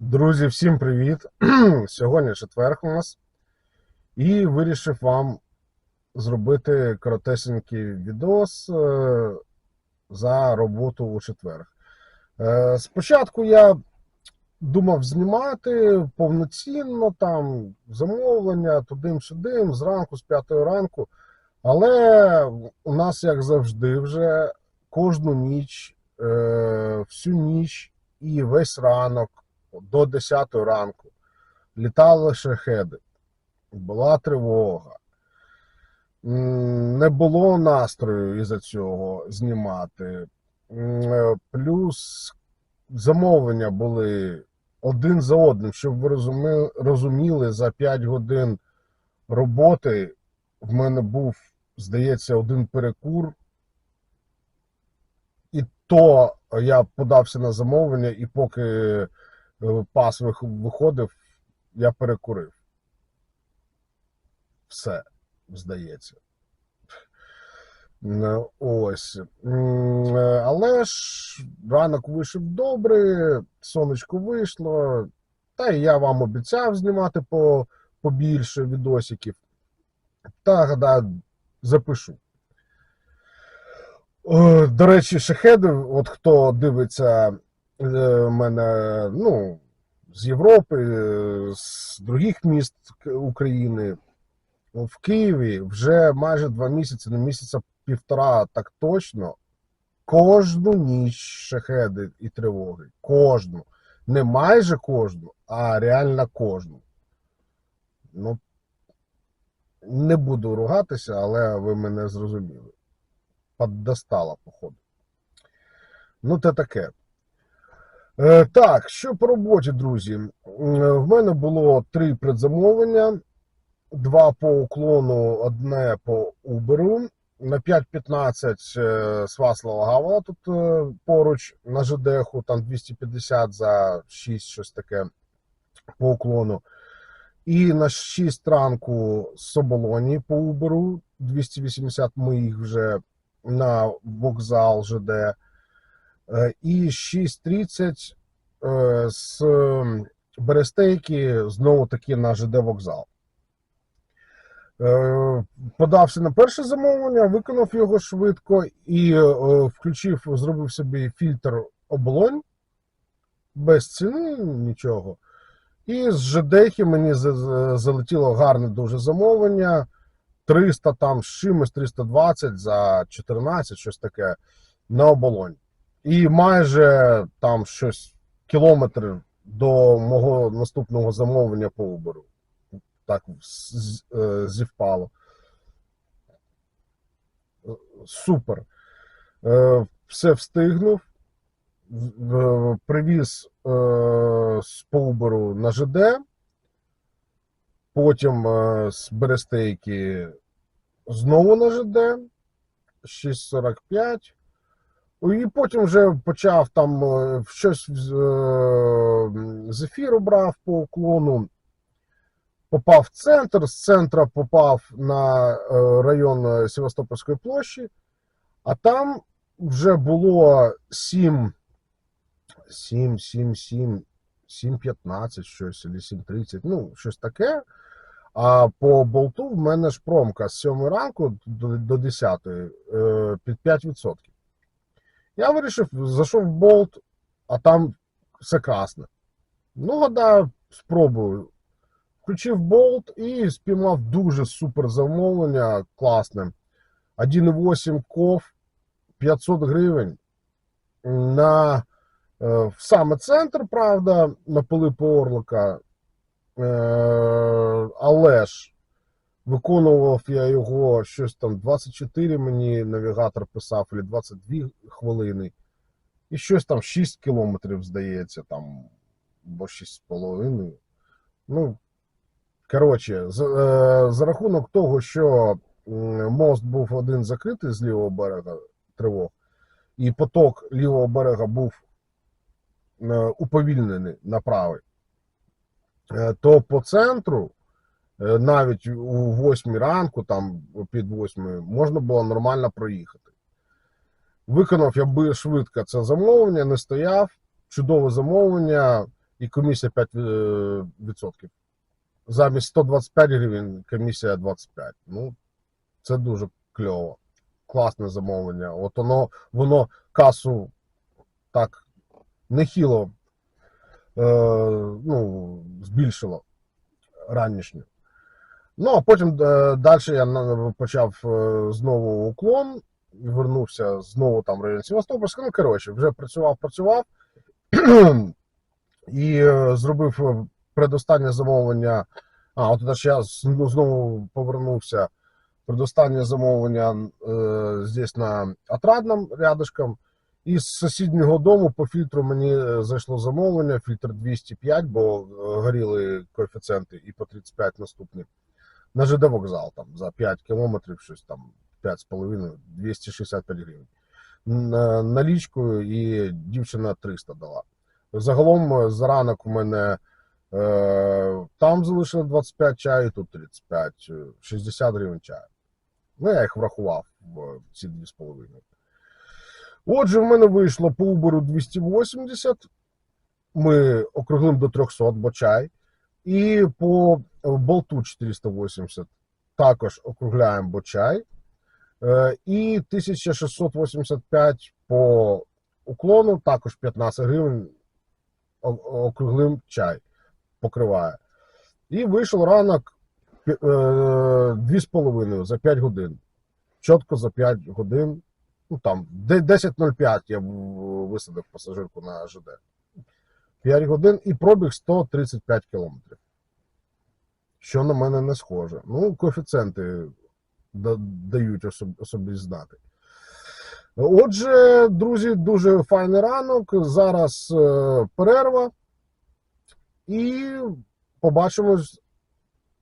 Друзі, всім привіт! Сьогодні четверг у нас. І вирішив вам зробити коротесенький відос е, за роботу у четверг. Е, Спочатку я думав знімати повноцінно там замовлення тудим-сюдим, зранку, з п'ятої ранку. Але у нас, як завжди, вже кожну ніч, е, всю ніч і весь ранок до 10 ранку літали шахеди, була тривога. Не було настрою із-за цього знімати. Е, Плюс замовлення були один за одним, щоб ви розуміли, за 5 годин роботи в мене був, здається, один перекур. І то я подався на замовлення, і поки пас виходив, я перекурив. Все, здається. Ось. Е, Але ж ранок вийшов добре, сонечко вийшло. Та і я вам обіцяв знімати по, побільше відосиків. Та гадаю, запишу. Е, До речі, шахеди, от хто дивиться е, мене ну, з Європи, е, з других міст України, в Києві вже майже два місяці, на місяця півтора, так точно. Кожну ніч шахеди і тривоги. Кожну. Не майже кожну, а реально кожну. Ну, не буду ругатися, але ви мене зрозуміли. Поддостала, походу. Ну, це таке. Е, так, що по роботі, друзі? В мене було три предзамовлення: два по уклону, одне по Uber. На 5.15 е, з Гавала тут е, поруч на ЖДХу, там 250 за 6, щось таке по уклону. І на 6 ранку Соболоні по Uber, 280 моїх вже на вокзал ЖД. І 6.30 е, з Берестейки знову таки на ЖД вокзал. Е, Подався на перше замовлення, виконав його швидко і е, включив, зробив собі фільтр оболонь без ціни, нічого. І з ЖДХи мені за- за- залетіло гарне дуже замовлення. 300 там з чимось, 320 за 14, щось таке на оболонь. І майже там щось кілометр до мого наступного замовлення по Uber. Так е, зівпало. Е, Супер. Е, Все встигнув. Привіз з по Uber на ЖД. Потім з Берестейки знову на ЖД 6.45. І потім вже почав там е, щось з, е, з ефіру брав по уклону. Попав в центр, з центра попав на е, район Севастопольської площі, а там вже було 7, 7, 7, 7, 7.15 щось, або 7.30, ну, щось таке. А по болту в мене ж промка з 7 ранку до, до 10 е, під 5%. Я вирішив, зайшов в болт, а там все красне. Ну, гадаю, спробую. Включив болт і спіймав дуже супер замовлення, класне. 1,8 ков 500 гривень на е, в саме центр, правда, на Пилипа Орлика. Е, але ж виконував я його щось там 24 мені навігатор писав, або 22 хвилини. І щось там 6 кілометрів, здається, там, або 6,5. Ну, коротше, за, е, за рахунок того, що мост був один закритий з лівого берега тривог, і поток лівого берега був е, уповільнений на правий, е, то по центру, навіть у 8 ранку, там під 8, можна було нормально проїхати. Виконав я би швидко це замовлення, не стояв. Чудове замовлення. і комісія 5%. відсотків. Замість 125 гривень комісія 25. Ну, це дуже кльово. Класне замовлення. От воно, воно касу так нехило е, ну, збільшило ранішню. Ну, а потім е, далі я почав е, знову уклон, вернувся знову там в район Севастопольська. Ну, коротше, вже працював, працював і е, зробив предостаннє замовлення. А, от ж я знову повернувся. Предостаннє замовлення е, здесь на Отрадном рядышком. І з сусіднього дому по фільтру мені зайшло замовлення, фільтр 205, бо горіли коефіцієнти і по 35 наступні. На ЖД вокзал там за 5 кілометрів, щось там 5,5, 265 гривень. На- Налічкою і дівчина 300 дала. Загалом е, за ранок у мене е, там залишили 25 чаю, тут 35, е, 60 гривень чаю. Ну, я їх врахував в ці 2,5. Отже, в мене вийшло по Uber 280. Ми округлим до 300, бо чай. І по болту 480 також округляємо, бо чай. Е, І 1685 по уклону, також 15 гривень округлим чай покриває. І вийшов ранок е, 2,5 за 5 годин. Чітко за 5 годин. Ну там 10.05 я висадив пасажирку на ЖД. 5 годин і пробіг 135 кілометрів. Що на мене не схоже. Ну, коефіцієнти дають собі знати. Отже, друзі, дуже файний ранок. Зараз е, перерва. І побачимось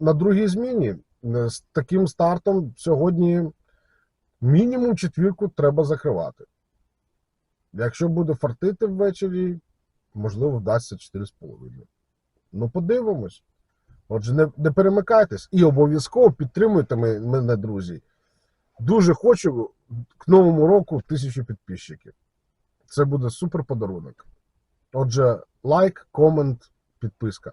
на другій зміні. Е, З таким стартом сьогодні мінімум четвірку треба закривати. Якщо буде фартити ввечері, можливо, вдасться 4,5. Ну, подивимось. Отже, не, не перемикайтесь і обов'язково підтримуйте мене, друзі. Дуже хочу к новому року тисячу підписчиків. Це буде супер подарунок. Отже, лайк, комент, підписка.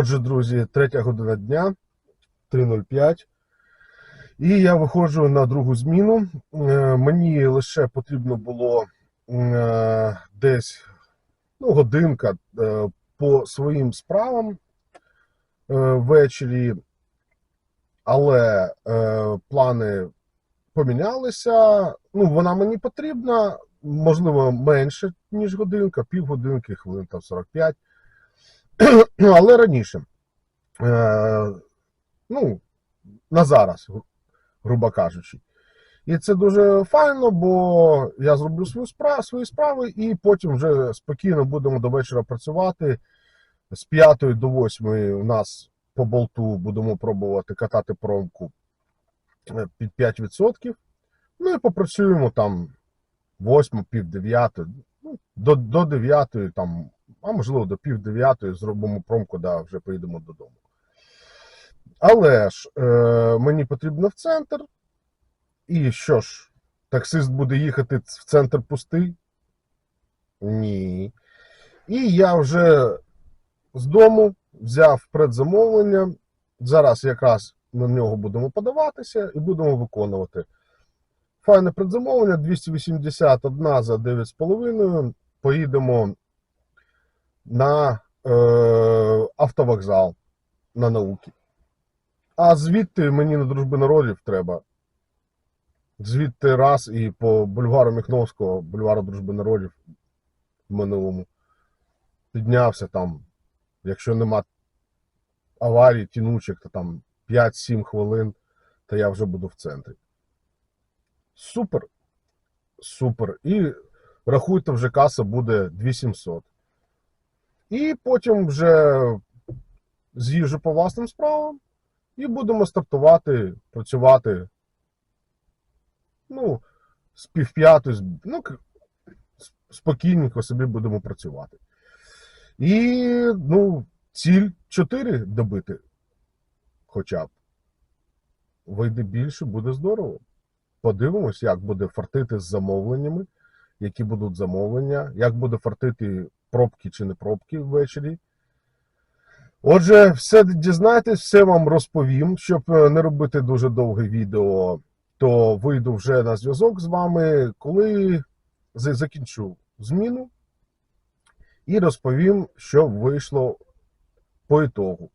Отже, друзі, третя година дня, 3.05. І я виходжу на другу зміну. Е, Мені лише потрібно було е, десь ну, годинка е, по своїм справам ввечері, але плани помінялися. Ну, вона мені потрібна, можливо, менше, ніж годинка, півгодинки, хвилин там 45. Але раніше. Е, ну, на зараз, грубо кажучи. І це дуже файно, бо я зроблю свою справу, свої справи, і потім вже спокійно будемо до вечора працювати. З 5 до 8 у нас по болту будемо пробувати катати промку е, під 5%. Ну і попрацюємо там 8, пів 9, ну, до, до 9, там, а можливо до пів 9 зробимо промку, да, вже поїдемо додому. Але ж е, мені потрібно в центр. І що ж, таксист буде їхати в центр пустий? Ні. І я вже з дому взяв предзамовлення. Зараз якраз на нього будемо подаватися і будемо виконувати. Файне предзамовлення 281 за 9,5. Поїдемо на е, автовокзал на науки. А звідти мені на дружби народів треба. Звідти раз і по бульвару Міхновського, бульвару Дружби народів в минулому. Піднявся там, якщо нема аварій, тінучок, то там 5-7 хвилин, то я вже буду в центрі. Супер. Супер. І рахуйте, вже каса буде 2700. І потім вже з'їжджу по власним справам і будемо стартувати, працювати. Ну, з з- ну, спокійненько собі будемо працювати. І, ну, ціль 4 добити. Хоча б. Вийде більше, буде здорово. Подивимось, як буде фартити з замовленнями, які будуть замовлення, як буде фартити пробки чи не пробки ввечері. Отже, все дізнаєтесь, все вам розповім. Щоб е, не робити дуже довге відео, то вийду вже на зв'язок з вами, коли закінчу зміну і розповім, що вийшло по ітогу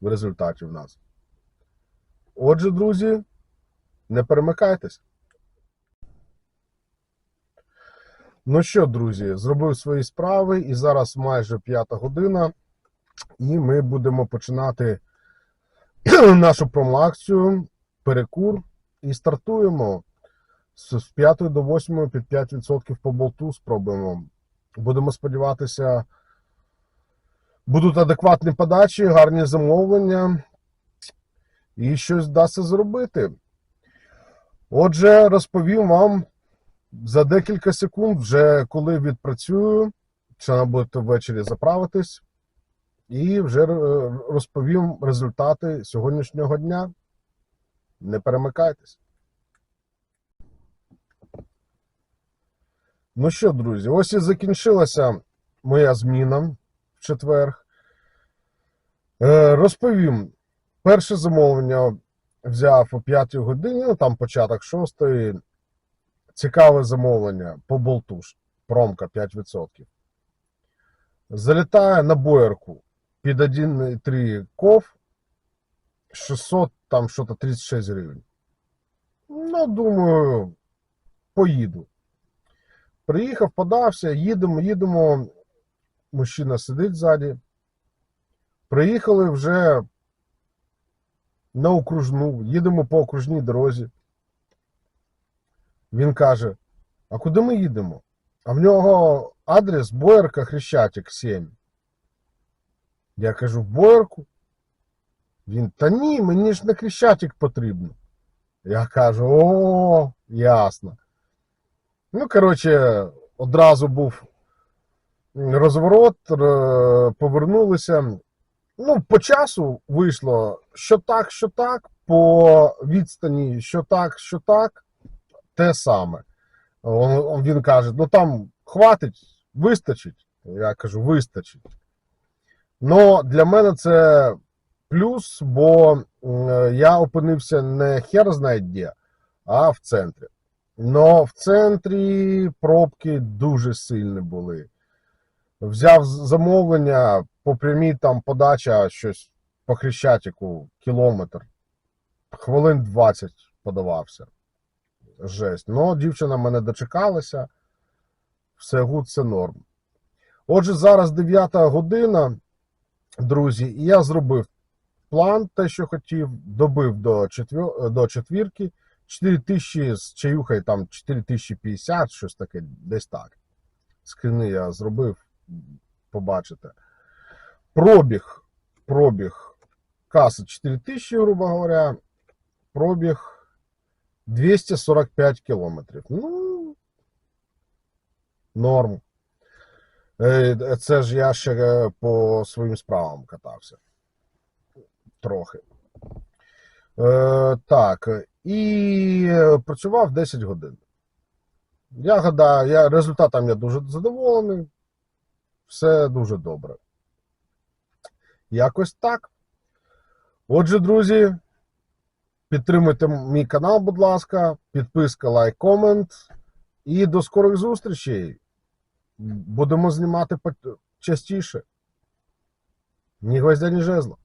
в результаті в нас. Отже, друзі, не перемикайтесь. Ну що, друзі, зробив свої справи, і зараз майже п'ята година, і ми будемо починати нашу промоакцію, перекур, і стартуємо з з 5 до 8 під 5% по болту спробуємо. Будемо сподіватися, будуть адекватні подачі, гарні замовлення, і щось вдасться зробити. Отже, розповім вам за декілька секунд, вже коли відпрацюю, нам будете ввечері заправитись, і вже е, розповім результати сьогоднішнього дня. Не перемикайтесь. Ну що, друзі, ось і закінчилася моя зміна в четвер. Е, розповім. Перше замовлення взяв о 5 годині, ну там початок 6 цікаве замовлення по болту промка 5%. Залітає на боярку під 1,3 ков 600 там що-то 36 гривень. Ну, думаю, поїду. Приїхав, подався, їдемо, їдемо. Мужчина сидить ззаді. Приїхали вже на окружну, їдемо по окружній дорозі. Він каже: А куди ми їдемо? А в нього адрес Боярка Хрещатик 7. Я кажу, в Боярку? Він, та ні, мені ж на Хрещатик потрібно. Я кажу, о, ясно. Ну, коротше, одразу був розворот, повернулися. Ну, по часу вийшло, що так, що так, по відстані, що так, що так, те саме. Він каже: ну там хватить, вистачить. Я кажу, вистачить. Ну, для мене це плюс, бо я опинився не хер знає де, а в центрі. Но в центрі пробки дуже сильні були. Взяв замовлення по прямій там подача щось по Хрещатику, кілометр. Хвилин 20 подавався. Жесть. Ну, дівчина мене дочекалася. Все гуд, все норм. Отже, зараз 9 година, друзі, і я зробив план, те, що хотів, добив до, четвер... до четвірки. 4 тисячі з чаюхай, там 4050, щось таке, десь так. Скрини я зробив, побачите. Пробіг, пробіг каса 4 тисячі, грубо говоря, пробіг 245 кілометрів. Ну, норм. Е, Це ж я ще е, по своїм справам катався. Трохи. Е, так, і працював 10 годин. Я гадаю, я, результатом я дуже задоволений. Все дуже добре. Якось так. Отже, друзі, підтримуйте мій канал, будь ласка, підписка, лайк, комент. І до скорих зустрічей. Будемо знімати частіше. Ні гвоздя, ні жезла.